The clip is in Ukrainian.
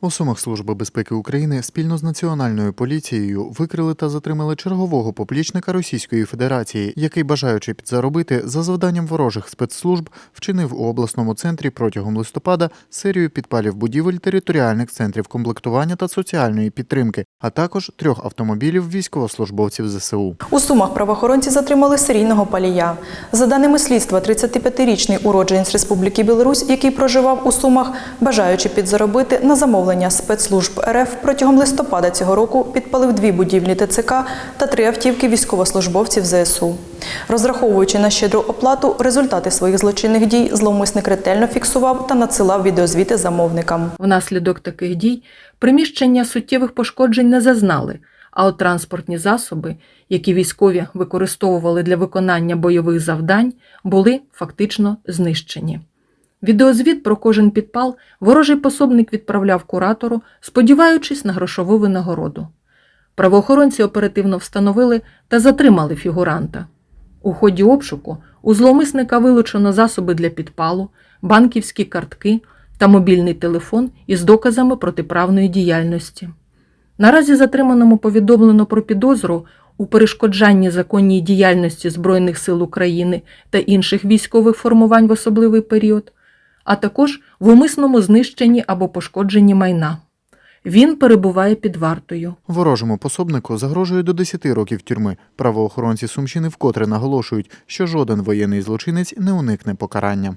У Сумах Служби безпеки України спільно з Національною поліцією викрили та затримали чергового поплічника Російської Федерації, який, бажаючи підзаробити за завданням ворожих спецслужб, вчинив у обласному центрі протягом листопада серію підпалів будівель територіальних центрів комплектування та соціальної підтримки, а також трьох автомобілів військовослужбовців ЗСУ. У Сумах правоохоронці затримали серійного палія. За даними слідства, 35-річний уродженець Республіки Білорусь, який проживав у Сумах, бажаючи підзаробити на замовлення спецслужб РФ протягом листопада цього року підпалив дві будівлі ТЦК та три автівки військовослужбовців ЗСУ. Розраховуючи на щедру оплату, результати своїх злочинних дій зловмисник ретельно фіксував та надсилав відеозвіти замовникам. Внаслідок таких дій приміщення суттєвих пошкоджень не зазнали, а от транспортні засоби, які військові використовували для виконання бойових завдань, були фактично знищені. Відеозвіт про кожен підпал ворожий пособник відправляв куратору, сподіваючись на грошову винагороду. Правоохоронці оперативно встановили та затримали фігуранта. У ході обшуку у зловмисника вилучено засоби для підпалу, банківські картки та мобільний телефон із доказами протиправної діяльності. Наразі затриманому повідомлено про підозру у перешкоджанні законній діяльності Збройних сил України та інших військових формувань в особливий період, а також в умисному знищенні або пошкодженні майна. Він перебуває під вартою. Ворожому пособнику загрожує до 10 років тюрми. Правоохоронці Сумщини вкотре наголошують, що жоден воєнний злочинець не уникне покарання.